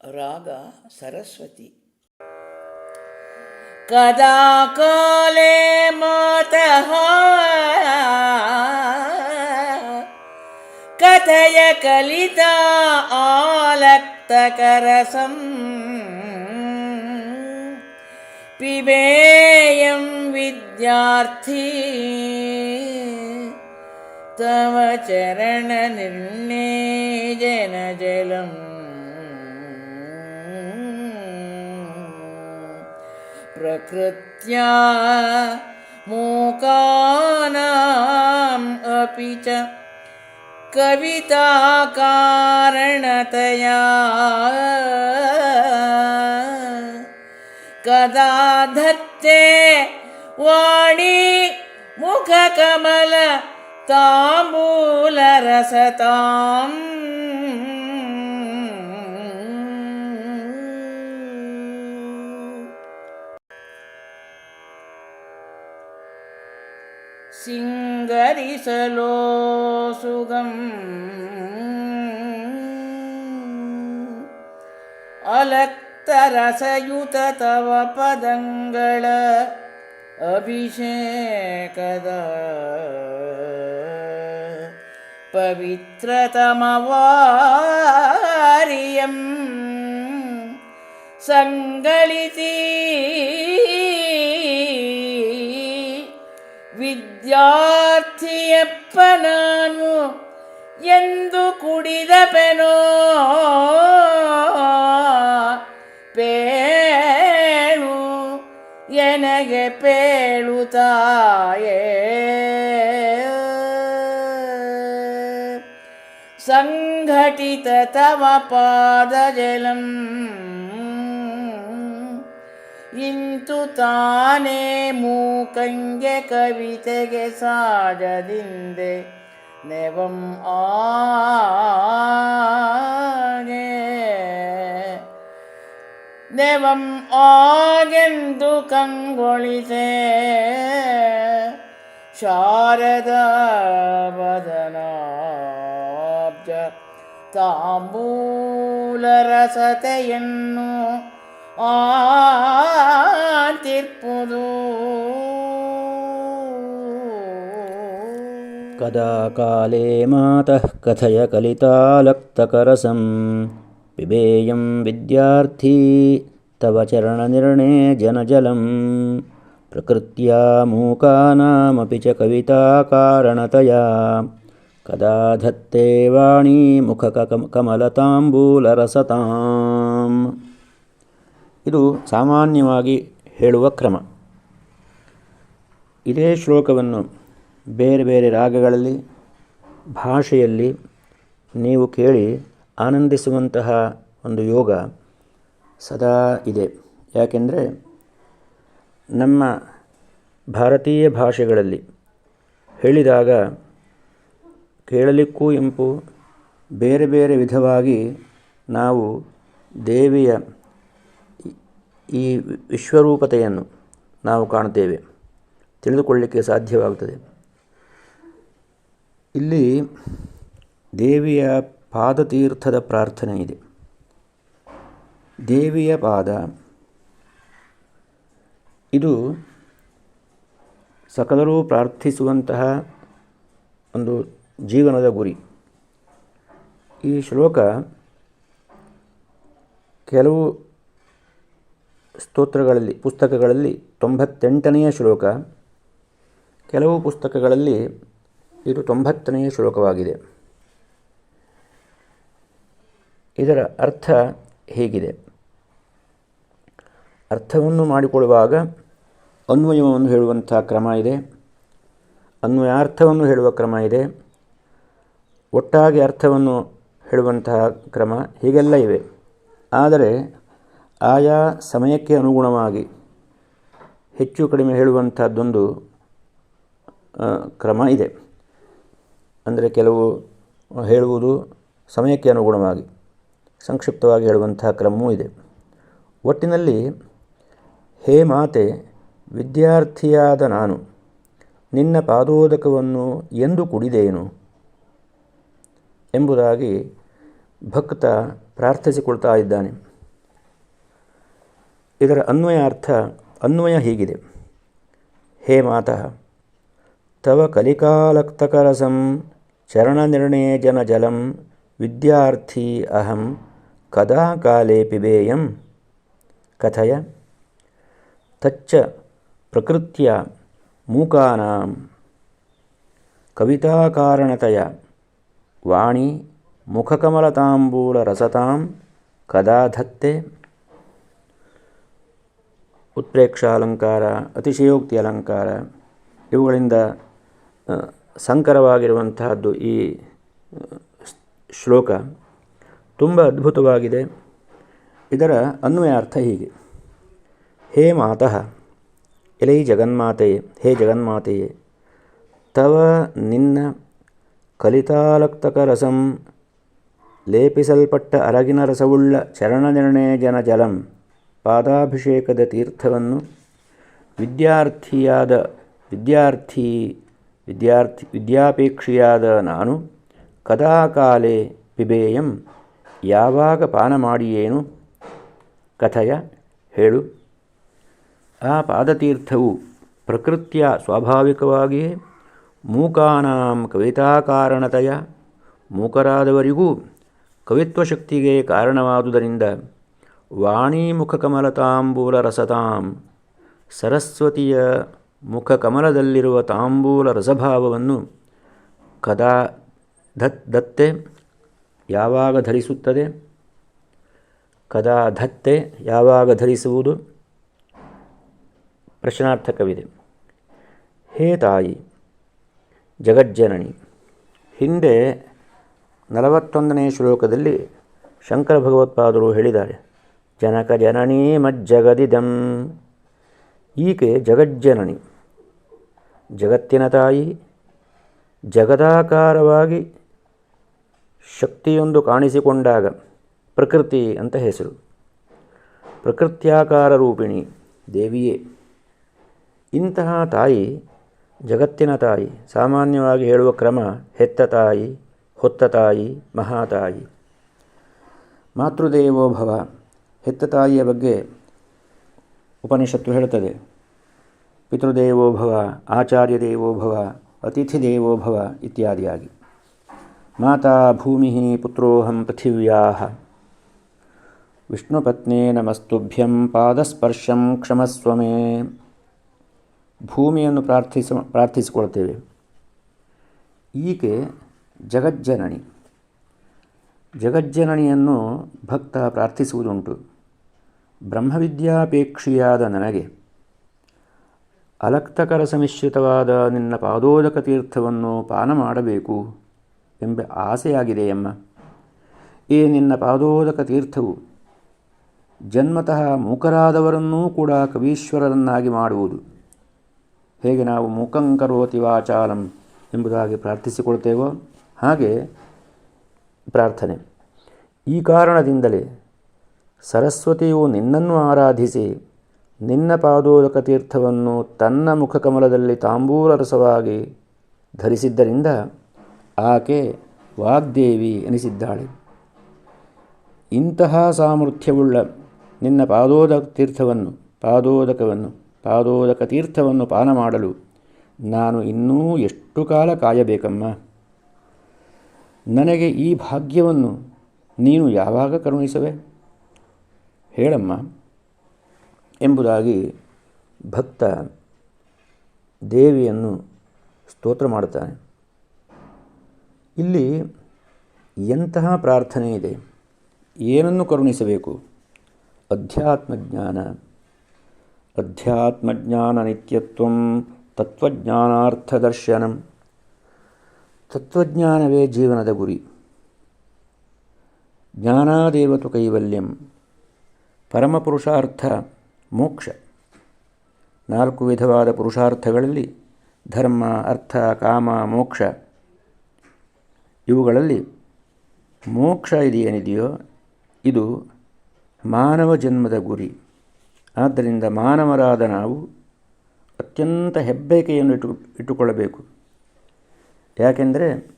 ராகா சரஸ்வதி கதா காலே மாதः कथय कलिता आलक्तकरसं पिबेयं विद्यार्थी तव चरणनिर्णे प्रकृत्या मूकानाम् अपि च कविताकारणतया कदा धत्ते वाणी मुखकमल സിംഗരിസലോ സുഖം. അലക്തരസയുത തവ പദങ്ങള അഭിഷേകത. പവിത്രതമവാരിയം സംഗളിതീ വിദ്യ ವಿದ್ಯಾರ್ಥಿಯಪ್ಪ ನಾನು ಎಂದು ಕುಡಿದ ಪೆನೋ ಪೇಳು ಎನಗೆ ಪೇಳು ತಾಯೇ. ಸಂಘಟಿತ ತವ ಪಾದಜಲಂ ಇಂತು ತಾನೇ ಮೂಕಂಗೆ ಕವಿತೆಗೆ ಸಾಜದಿಂದೆ ನೆವಂ ಆಗೆ. ನೆವಂ ಆಗೆಂದು ಕಂಗೊಳಿಸೆ. ಶಾರದ ಬದನಾಬ್ಜ ತಾಂಬೂಲ ರಸತೆಯನ್ನು कदा काले मातः कथय कलितालक्तकरसं पिबेयं विद्यार्थी तव चरणनिर्णे जनजलं प्रकृत्या मूकानामपि च कविताकारणतया कदा धत्ते वाणी मुखकमलताम्बूलरसताम् ಇದು ಸಾಮಾನ್ಯವಾಗಿ ಹೇಳುವ ಕ್ರಮ. ಇದೇ ಶ್ಲೋಕವನ್ನು ಬೇರೆ ಬೇರೆ ರಾಗಗಳಲ್ಲಿ, ಭಾಷೆಯಲ್ಲಿ ನೀವು ಕೇಳಿ ಆನಂದಿಸುವಂತಹ ಒಂದು ಯೋಗ ಸದಾ ಇದೆ. ಯಾಕೆಂದರೆ ನಮ್ಮ ಭಾರತೀಯ ಭಾಷೆಗಳಲ್ಲಿ ಹೇಳಿದಾಗ ಕೇಳಲಿಕ್ಕೂ ಇಂಪು, ಬೇರೆ ಬೇರೆ ವಿಧವಾಗಿ ನಾವು ದೇವಿಯ ಈ ವಿಶ್ವರೂಪತೆಯನ್ನು ನಾವು ಕಾಣುತ್ತೇವೆ. ತಿಳಿದುಕೊಳ್ಳಲಿಕ್ಕೆ ಸಾಧ್ಯವಾಗುತ್ತದೆ. ಇಲ್ಲಿ ದೇವಿಯ ಪಾದತೀರ್ಥದ ಪ್ರಾರ್ಥನೆ ಇದೆ. ದೇವಿಯ ಪಾದ. ಇದು ಸಕಲರೂ ಪ್ರಾರ್ಥಿಸುವಂತಹ ಒಂದು ಜೀವನದ ಗುರಿ. ಈ ಶ್ಲೋಕ ಕೆಲವು ಸ್ತೋತ್ರಗಳಲ್ಲಿ, ಪುಸ್ತಕಗಳಲ್ಲಿ ತೊಂಬತ್ತೆಂಟನೆಯ ಶ್ಲೋಕ. ಕೆಲವು ಪುಸ್ತಕಗಳಲ್ಲಿ ಇದು ತೊಂಬತ್ತನೆಯ ಶ್ಲೋಕವಾಗಿದೆ. ಇದರ ಅರ್ಥ ಹೇಗಿದೆ. ಅರ್ಥವನ್ನು ಮಾಡಿಕೊಳ್ಳುವಾಗ ಅನ್ವಯವನ್ನು ಹೇಳುವಂಥ ಕ್ರಮ ಇದೆ. ಅನ್ವಯಾರ್ಥವನ್ನು ಹೇಳುವ ಕ್ರಮ ಇದೆ. ಒಟ್ಟಾಗಿ ಅರ್ಥವನ್ನು ಹೇಳುವಂತಹ ಕ್ರಮ ಹೀಗೆಲ್ಲ ಇವೆ. ಆದರೆ ಆಯಾ ಸಮಯಕ್ಕೆ ಅನುಗುಣವಾಗಿ ಹೆಚ್ಚು ಕಡಿಮೆ ಹೇಳುವಂಥದ್ದೊಂದು ಕ್ರಮ ಇದೆ. ಅಂದರೆ ಕೆಲವು ಹೇಳುವುದು ಸಮಯಕ್ಕೆ ಅನುಗುಣವಾಗಿ, ಸಂಕ್ಷಿಪ್ತವಾಗಿ ಹೇಳುವಂತಹ ಕ್ರಮವೂ ಇದೆ. ಒಟ್ಟಿನಲ್ಲಿ, ಹೇ ಮಾತೆ, ವಿದ್ಯಾರ್ಥಿಯಾದ ನಾನು, ನಿನ್ನ ಪಾದೋದಕವನ್ನು ಎಂದು ಕುಡಿದೇನು? ಎಂಬುದಾಗಿ ಭಕ್ತ ಪ್ರಾರ್ಥಿಸಿಕೊಳ್ತಾ ಇದ್ದಾನೆ. ಇದರ ಅನ್ವಯಾರ್ಥ, ಅನ್ವಯ ಹೀಗಿದೆ. ಹೇ ಮಾತಃ, ತವ ಕಲಿಕಾಲಕ್ತಕರಸಂ, ಚರಣನಿರ್ಣಯ ಜನ ಜಲಂ ವಿದ್ಯಾರ್ಥಿ ಅಹಂ, ಕದಾ ಕಾಲೇ ಪಿಬೇಯಂ. ಕಥಯ, ತಚ್ಚ ಪ್ರಕೃತ್ಯ ಮೂಕಾನಾಂ. ಕವಿತಾಕಾರಣತೆಯ, ವಾಣಿ ಮುಖಕಮಲತಾಂಬೂಲರಸತಾಂ ಕದಾ ಧತ್ತೆ. ಉತ್ಪ್ರೇಕ್ಷಾಲಂಕಾರ ಅತಿಶಯೋಕ್ತಿ ಅಲಂಕಾರ, ಇವುಗಳಿಂದ ಸಂಕರವಾಗಿರುವಂತಹದ್ದು ಈ ಶ್ಲೋಕ ತುಂಬ ಅದ್ಭುತವಾಗಿದೆ. ಇದರ ಅನ್ವಯಾರ್ಥ ಹೀಗೆ. ಹೇ ಮಾತಃ, ಎಲೈ ಜಗನ್ಮಾತೆಯೇ, ಹೇ ಜಗನ್ಮಾತೆಯೇ, ತವ ನಿನ್ನ ಕಲಿತಾಲಕ್ತಕ ರಸಂ ಲೇಪಿಸಲ್ಪಟ್ಟ ಅರಗಿನ ರಸವುಳ್ಳ ಚರಣನಿರ್ಣಯ ಜನ ಜಲಂ ಪಾದಾಭಿಷೇಕದ ತೀರ್ಥವನ್ನು ವಿದ್ಯಾರ್ಥಿಯಾದ ವಿದ್ಯಾರ್ಥಿ ವಿದ್ಯಾರ್ಥಿ ವಿದ್ಯಾಪೇಕ್ಷಿಯಾದ ನಾನು ಕದಾಕಾಲೆ ಪಿಬೇಯಂ ಯಾವಾಗ ಪಾನ ಮಾಡಿಯೇನು? ಕಥಯ ಹೇಳು. ಆ ಪಾದತೀರ್ಥವು ಪ್ರಕೃತಿಯ ಸ್ವಾಭಾವಿಕವಾಗಿಯೇ ಮೂಕಾನಾಂ ಕವಿತಾಕಾರಣತೆಯ. ಮೂಕರಾದವರಿಗೂ ಕವಿತ್ವಶಕ್ತಿಗೆ ಕಾರಣವಾದುದರಿಂದ ವಾಣಿಮುಖಕಮಲತಾಂಬೂಲ ರಸತಾಂ ಸರಸ್ವತಿಯ ಮುಖಕಮಲದಲ್ಲಿರುವ ತಾಂಬೂಲ ರಸಭಾವವನ್ನು ಕದಾ ಧತ್ ದತ್ತೆ ಯಾವಾಗ ಧರಿಸುತ್ತದೆ? ಕದಾ ಧತ್ತೆ ಯಾವಾಗ ಧರಿಸುವುದು? ಪ್ರಶ್ನಾರ್ಥಕವಿದೆ. ಹೇ ತಾಯಿ, ಜಗಜ್ಜನನಿ, ಹಿಂದೆ ನಲವತ್ತೊಂದನೇ ಶ್ಲೋಕದಲ್ಲಿ ಶಂಕರ ಭಗವತ್ಪಾದರು ಹೇಳಿದ್ದಾರೆ. ಜನಕ ಜನನೀ ಮಜ್ಜಗದಿದಂ. ಈಕೆ ಜಗಜ್ಜನನಿ. ಜಗತ್ತಿನ ತಾಯಿ, ಜಗದಾಕಾರವಾಗಿ ಶಕ್ತಿಯೊಂದು ಕಾಣಿಸಿಕೊಂಡಾಗ ಪ್ರಕೃತಿ ಅಂತ ಹೆಸರು. ಪ್ರಕೃತ್ಯಾಕಾರ ರೂಪಿಣಿ ದೇವಿಯೇ. ಇಂತಹ ತಾಯಿ, ಜಗತ್ತಿನ ತಾಯಿ, ಸಾಮಾನ್ಯವಾಗಿ ಹೇಳುವ ಕ್ರಮ ಹೆತ್ತ ತಾಯಿ, ಹೊತ್ತ ತಾಯಿ ಮಹಾತಾಯಿ ಮಾತೃದೇವೋ ಭವ. ಹೆತ್ತ ತಾಯಿಯ ಬಗ್ಗೆ ಉಪನಿಷತ್ತು ಹೇಳುತ್ತದೆ. ಪಿತೃದೇವೋ ಭವ ಆಚಾರ್ಯ ದೇವೋ ಭವ ಅತಿಥಿ ದೇವೋ ಭವ ಇತ್ಯಾದಿಯಾಗಿ. ಮಾತಾ ಭೂಮಿ ಪುತ್ರೋಹಂ ಪೃಥಿವ್ಯಾ ವಿಷ್ಣುಪತ್ನೇ ನಮಸ್ತುಭ್ಯಂ ಪಾದಸ್ಪರ್ಶಂ ಕ್ಷಮಸ್ವಮೇ. ಭೂಮಿಯನ್ನು ಪ್ರಾರ್ಥಿಸ ಪ್ರಾರ್ಥಿಸಿಕೊಳ್ತೇವೆ ಈಕೆ ಜಗಜ್ಜನನಿ. ಜಗಜ್ಜನನಿಯನ್ನು ಭಕ್ತ ಪ್ರಾರ್ಥಿಸುವುದುಂಟು. ಬ್ರಹ್ಮವಿದ್ಯಾಪೇಕ್ಷಿಯಾದ ನನಗೆ ಅಲಕ್ತಕರ ಸಮಿಶ್ರಿತವಾದ ನಿನ್ನ ಪಾದೋದಕ ತೀರ್ಥವನ್ನು ಪಾನ ಮಾಡಬೇಕು ಎಂಬ ಆಸೆಯಾಗಿದೆಯಮ್ಮ ಈ ನಿನ್ನ ಪಾದೋದಕ ತೀರ್ಥವು ಜನ್ಮತಃ ಮೂಕರಾದವರನ್ನೂ ಕೂಡ ಕವೀಶ್ವರರನ್ನಾಗಿ ಮಾಡುವುದು. ಹೇಗೆ ನಾವು ಮೂಕಂಕರೋತಿ ವಾಚಾಲಂ ಎಂಬುದಾಗಿ ಪ್ರಾರ್ಥಿಸಿಕೊಳ್ತೇವೋ ಹಾಗೆ ಪ್ರಾರ್ಥನೆ. ಈ ಕಾರಣದಿಂದಲೇ ಸರಸ್ವತಿಯು ನಿನ್ನನ್ನು ಆರಾಧಿಸಿ ನಿನ್ನ ಪಾದೋದಕ ತೀರ್ಥವನ್ನು ತನ್ನ ಮುಖಕಮಲದಲ್ಲಿ ತಾಂಬೂಲ ರಸವಾಗಿ ಧರಿಸಿದ್ದರಿಂದ ಆಕೆ ವಾಗ್ದೇವಿ ಎನಿಸಿದ್ದಾಳೆ. ಇಂತಹ ಸಾಮರ್ಥ್ಯವುಳ್ಳ ನಿನ್ನ ಪಾದೋದಕ ತೀರ್ಥವನ್ನು ಪಾದೋದಕವನ್ನು ಪಾದೋದಕ ತೀರ್ಥವನ್ನು ಪಾನ ಮಾಡಲು ನಾನು ಇನ್ನೂ ಎಷ್ಟು ಕಾಲ ಕಾಯಬೇಕಮ್ಮ? ನನಗೆ ಈ ಭಾಗ್ಯವನ್ನು ನೀನು ಯಾವಾಗ ಕರುಣಿಸುವೆ? ಹೇಳಮ್ಮ, ಎಂಬುದಾಗಿ ಭಕ್ತ ದೇವಿಯನ್ನು ಸ್ತೋತ್ರ ಮಾಡುತ್ತಾನೆ. ಇಲ್ಲಿ ಎಂತಹ ಪ್ರಾರ್ಥನೆ ಇದೆ, ಏನನ್ನು ಕರುಣಿಸಬೇಕು? ಅಧ್ಯಾತ್ಮಜ್ಞಾನ ಅಧ್ಯಾತ್ಮಜ್ಞಾನ ನಿತ್ಯತ್ವ ತತ್ವಜ್ಞಾನಾರ್ಥದರ್ಶನಂ ತತ್ವಜ್ಞಾನವೇ ಜೀವನದ ಗುರಿ. ಜ್ಞಾನಾದೇವತು ಕೈವಲ್ಯಂ. ಪರಮಪುರುಷಾರ್ಥ, ಮೋಕ್ಷ. ನಾಲ್ಕು ವಿಧವಾದ ಪುರುಷಾರ್ಥಗಳಲ್ಲಿ ಧರ್ಮ, ಅರ್ಥ, ಕಾಮ, ಮೋಕ್ಷ. ಇವುಗಳಲ್ಲಿ ಮೋಕ್ಷ ಇದೇನಿದೆಯೋ, ಇದು ಮಾನವ ಜನ್ಮದ ಗುರಿ. ಆದ್ದರಿಂದ ಮಾನವರಾದ ನಾವು ಅತ್ಯಂತ ಹೆಬ್ಬೇಕೆಯನ್ನು ಇಟ್ಟು ಇಟ್ಟುಕೊಳ್ಳಬೇಕು. ಯಾಕೆಂದರೆ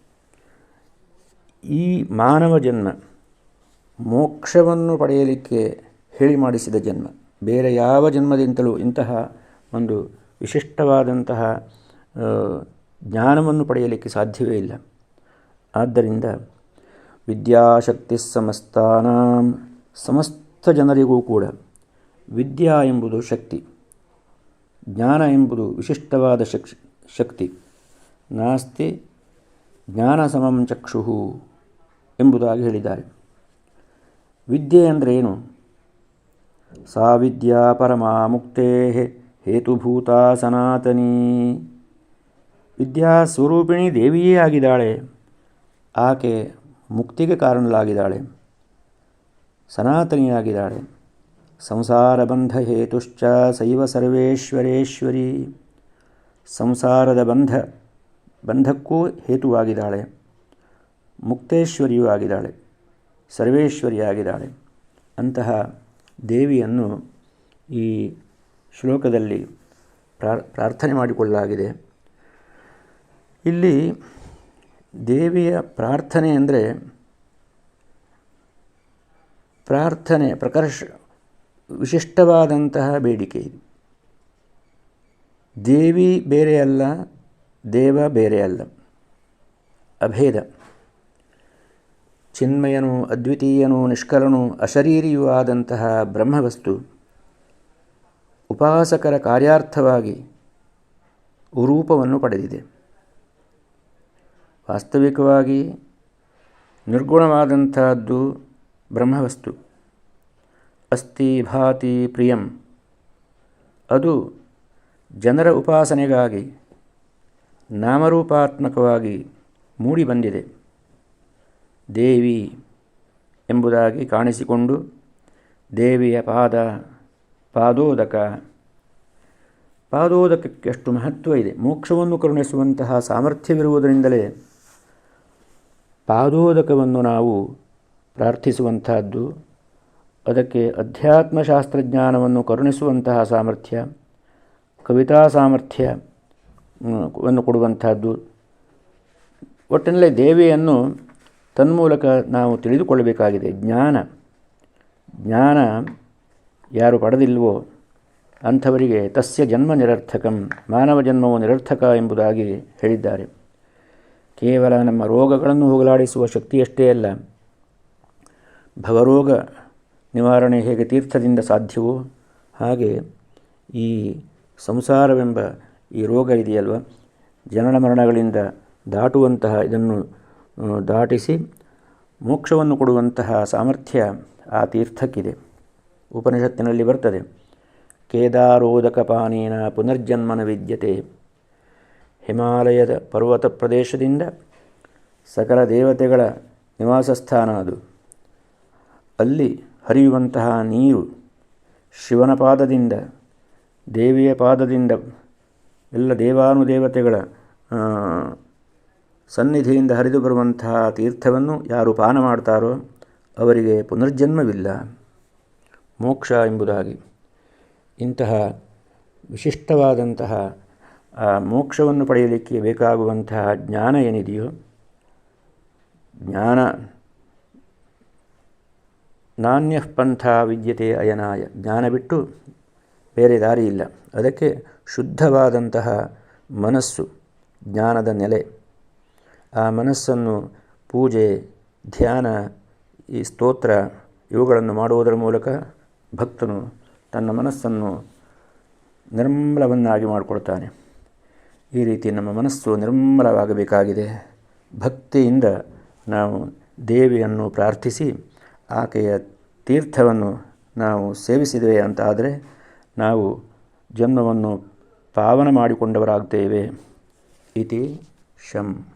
ಈ ಮಾನವ ಜನ್ಮ ಮೋಕ್ಷವನ್ನು ಪಡೆಯಲಿಕ್ಕೆ ಹೇಳಿ ಮಾಡಿಸಿದ ಜನ್ಮ. ಬೇರೆ ಯಾವ ಜನ್ಮದಿಂದಲೂ ಇಂತಹ ಒಂದು ವಿಶಿಷ್ಟವಾದಂತಹ ಜ್ಞಾನವನ್ನು ಪಡೆಯಲಿಕ್ಕೆ ಸಾಧ್ಯವೇ ಇಲ್ಲ. ಆದ್ದರಿಂದ ವಿದ್ಯಾಶಕ್ತಿ ಸಮಸ್ತಾನ, ಸಮಸ್ತ ಜನರಿಗೂ ಕೂಡ ವಿದ್ಯಾ ಎಂಬುದು ಶಕ್ತಿ, ಜ್ಞಾನ ಎಂಬುದು ವಿಶಿಷ್ಟವಾದ ಶಕ್, ಶಕ್ತಿ. ನಾಸ್ತಿ ಜ್ಞಾನ ಸಮಂ ಚಕ್ಷು ಎಂಬುದಾಗಿ ಹೇಳಿದ್ದಾರೆ. ವಿದ್ಯೆ ಅಂದರೆ ಏನು? ಸಾ ವಿದ್ಯಾ ಪರಮಾ ಮುಕ್ತೇ ಹೇತುಭೂತ ಸನಾತನಿ ವಿದ್ಯಾ ಸ್ವರೂಪಿಣಿ ದೇವಿಯೇ ಆಗಿದ್ದಾಳೆ. ಆಕೆ ಮುಕ್ತಿಗೆ ಕಾರಣಲಾಗಿದ್ದಾಳೆ ಸನಾತನಿಯಾಗಿದ್ದಾಳೆ ಸಂಸಾರ ಬಂಧ ಹೇತುಶ್ಚ ಸೈವ ಸರ್ವೇಶ್ವರೇಶ್ವರಿ. ಸಂಸಾರದ ಬಂಧ, ಬಂಧಕ್ಕೂ ಹೇತುವಾಗಿದ್ದಾಳೆ. ಮುಕ್ತೇಶ್ವರಿಯೂ ಆಗಿದ್ದಾಳೆ. ಸರ್ವೇಶ್ವರಿಯಾಗಿದ್ದಾಳೆ. ಅಂತಹ ದೇವಿಯನ್ನು ಈ ಶ್ಲೋಕದಲ್ಲಿ ಪ್ರಾರ್, ಪ್ರಾರ್ಥನೆ ಮಾಡಿಕೊಳ್ಳಲಾಗಿದೆ. ಇಲ್ಲಿ ದೇವಿಯ ಪ್ರಾರ್ಥನೆ ಅಂದರೆ ಪ್ರಾರ್ಥನೆ, ಪ್ರಕರ್ಷ, ವಿಶಿಷ್ಟವಾದಂತಹ ಬೇಡಿಕೆ ಇದು. ದೇವಿ ಬೇರೆ ಅಲ್ಲ, ದೇವ ಬೇರೆ ಅಲ್ಲ. ಅಭೇದ. ಚಿನ್ಮಯನು ಅದ್ವಿತೀಯನು ನಿಷ್ಕಲನು ಅಶರೀರಿಯೂ ಆದಂತಹ ಬ್ರಹ್ಮವಸ್ತು ಉಪಾಸಕರ ಕಾರ್ಯಾರ್ಥವಾಗಿ ಉರೂಪವನ್ನು ಪಡೆದಿದೆ. ವಾಸ್ತವಿಕವಾಗಿ ನಿರ್ಗುಣವಾದಂತಹದ್ದು ಬ್ರಹ್ಮವಸ್ತು. ಅಸ್ತಿ ಭಾತಿ ಪ್ರಿಯಂ. ಅದು ಜನರ ಉಪಾಸನೆಗಾಗಿ ನಾಮರೂಪಾತ್ಮಕವಾಗಿ ಮೂಡಿಬಂದಿದೆ. ದೇವಿ ಎಂಬುದಾಗಿ ಕಾಣಿಸಿಕೊಂಡು ದೇವಿಯ ಪಾದ, ಪಾದೋದಕ. ಪಾದೋದಕಕ್ಕೆ ಎಷ್ಟು ಮಹತ್ವ ಇದೆ? ಮೋಕ್ಷವನ್ನು ಕರುಣಿಸುವಂತಹ ಸಾಮರ್ಥ್ಯವಿರುವುದರಿಂದಲೇ ಪಾದೋದಕವನ್ನು ನಾವು ಪ್ರಾರ್ಥಿಸುವಂತಹದ್ದು ಅದಕ್ಕೆ ಅಧ್ಯಾತ್ಮಶಾಸ್ತ್ರಜ್ಞಾನವನ್ನು ಕರುಣಿಸುವಂತಹ ಸಾಮರ್ಥ್ಯ, ಕವಿತಾ ಸಾಮರ್ಥ್ಯ ಕೊಡುವಂತಹದ್ದು ಒಟ್ಟಿನಲ್ಲಿ ದೇವಿಯನ್ನು ತನ್ಮೂಲಕ ನಾವು ತಿಳಿದುಕೊಳ್ಳಬೇಕಾಗಿದೆ. ಜ್ಞಾನ ಜ್ಞಾನ ಯಾರು ಪಡೆದಿಲ್ವೋ ಅಂಥವರಿಗೆ ತಸ್ಯ ಜನ್ಮ ನಿರರ್ಥಕಂ, ಮಾನವ ಜನ್ಮವು ನಿರರ್ಥಕ ಎಂಬುದಾಗಿ ಹೇಳಿದ್ದಾರೆ. ಕೇವಲ ನಮ್ಮ ರೋಗಗಳನ್ನು ಹೋಗಲಾಡಿಸುವ ಶಕ್ತಿಯಷ್ಟೇ ಅಲ್ಲ, ಭವರೋಗ ನಿವಾರಣೆ ಹೇಗೆ ತೀರ್ಥದಿಂದ ಸಾಧ್ಯವೋ ಹಾಗೆ ಈ ಸಂಸಾರವೆಂಬ ಈ ರೋಗ ಇದೆಯಲ್ವ? ಜನನ ಮರಣಗಳಿಂದ ದಾಟುವಂತಹ ಇದನ್ನು ದಾಟಿಸಿ ಮೋಕ್ಷವನ್ನು ಕೊಡುವಂತಹ ಸಾಮರ್ಥ್ಯ ಆ ತೀರ್ಥಕ್ಕಿದೆ. ಉಪನಿಷತ್ತಿನಲ್ಲಿ ಬರ್ತದೆ, ಕೇದಾರೋದಕ ಪಾನೇನ ಪುನರ್ಜನ್ಮನ ವಿದ್ಯತೆ ಹಿಮಾಲಯದ ಪರ್ವತ ಪ್ರದೇಶದಿಂದ ಸಕಲ ದೇವತೆಗಳ ನಿವಾಸ ಸ್ಥಾನ ಅದು. ಅಲ್ಲಿ ಹರಿಯುವಂತಹ ನೀರು ಶಿವನ ಪಾದದಿಂದ, ದೇವಿಯ ಪಾದದಿಂದ ಎಲ್ಲ ದೇವಾನುದೇವತೆಗಳ ಸನ್ನಿಧಿಯಿಂದ ಹರಿದು ಬರುವಂತಹ ತೀರ್ಥವನ್ನು ಯಾರು ಪಾನ ಮಾಡ್ತಾರೋ ಅವರಿಗೆ ಪುನರ್ಜನ್ಮವಿಲ್ಲ. ಮೋಕ್ಷ ಎಂಬುದಾಗಿ. ಇಂತಹ ವಿಶಿಷ್ಟವಾದಂತಹ ಮೋಕ್ಷವನ್ನು ಪಡೆಯಲಿಕ್ಕೆ ಬೇಕಾಗುವಂತಹ ಜ್ಞಾನ ಏನಿದೆಯೋ, ಜ್ಞಾನ ನಾಣ್ಯ ಪಂಥ ವಿದ್ಯತೆ ಅಯನಾಯ. ಜ್ಞಾನ ಬಿಟ್ಟು ಬೇರೆ ದಾರಿ ಇಲ್ಲ ಅದಕ್ಕೆ ಶುದ್ಧವಾದಂತಹ ಮನಸ್ಸು, ಜ್ಞಾನದ ನೆಲೆ. ಆ ಮನಸ್ಸನ್ನು ಪೂಜೆ, ಧ್ಯಾನ, ಈ ಸ್ತೋತ್ರ ಇವುಗಳನ್ನು ಮಾಡುವುದರ ಮೂಲಕ ಭಕ್ತನು ತನ್ನ ಮನಸ್ಸನ್ನು ನಿರ್ಮಲವನ್ನಾಗಿ ಮಾಡಿಕೊಳ್ತಾನೆ ಈ ರೀತಿ ನಮ್ಮ ಮನಸ್ಸು ನಿರ್ಮಲವಾಗಬೇಕಾಗಿದೆ. ಭಕ್ತಿಯಿಂದ ನಾವು ದೇವಿಯನ್ನು ಪ್ರಾರ್ಥಿಸಿ ಆಕೆಯ ತೀರ್ಥವನ್ನು ನಾವು ಸೇವಿಸಿದ್ದೇವೆ ಅಂತಾದರೆ ನಾವು ಜನ್ಮವನ್ನು ಪಾವನ ಮಾಡಿಕೊಂಡವರಾಗ್ತೇವೆ. ಇತಿ ಶಂ.